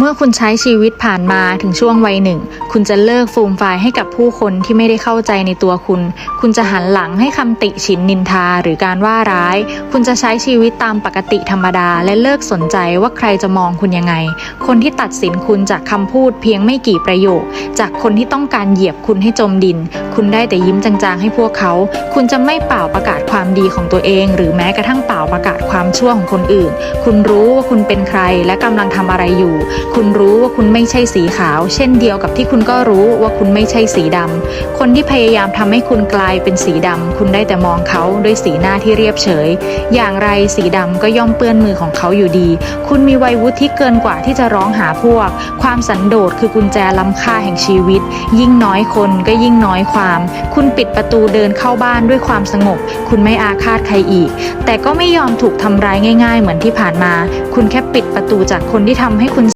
เมื่อคุณใช้ชีวิตผ่านมาถึงช่วงวัยหนึ่ง คุณจะเลิกฟูมฟายให้กับผู้คนที่ไม่ได้เข้าใจในตัวคุณ คุณจะหันหลังให้คำติฉินนินทาหรือการว่าร้าย คุณจะใช้ชีวิตตามปกติธรรมดา และเลิกสนใจว่าใครจะมองคุณยังไง คนที่ตัดสินคุณจากคำพูดเพียงไม่กี่ประโยค จากคนที่ต้องการเหยียบคุณให้จมดิน คุณได้แต่ยิ้มจางๆให้พวกเขา คุณจะไม่เป่าประกาศความดีของตัวเอง หรือแม้กระทั่งเป่าประกาศความชั่วของคนอื่น คุณรู้ว่าคุณเป็นใครและกำลังทำอะไรอยู่คุณรู้ว่าคุณไม่ใช่สีขาว เช่นเดียวกับที่คุณก็รู้ว่าคุณไม่ใช่สีดำ คนที่พยายามทำให้คุณกลายเป็นสีดำ คุณได้แต่มองเขาด้วยสีหน้าที่เรียบเฉย อย่างไรสีดำก็ย่อมเปื้อนมือของเขาอยู่ดี คุณมีวัยวุฒิที่เกินกว่าที่จะร้องหาพวก ความสันโดษคือกุญแจล้ำค่าแห่งชีวิต ยิ่งน้อยคนก็ยิ่งน้อยความ คุณปิดประตูเดินเข้าบ้านด้วยความสงบ คุณไม่อาฆาตใครอีก แต่ก็ไม่ยอมถูกทำร้ายง่าย ๆ เหมือนที่ผ่านมา คุณแค่ปิดประตูจากคนที่ทำให้คุณ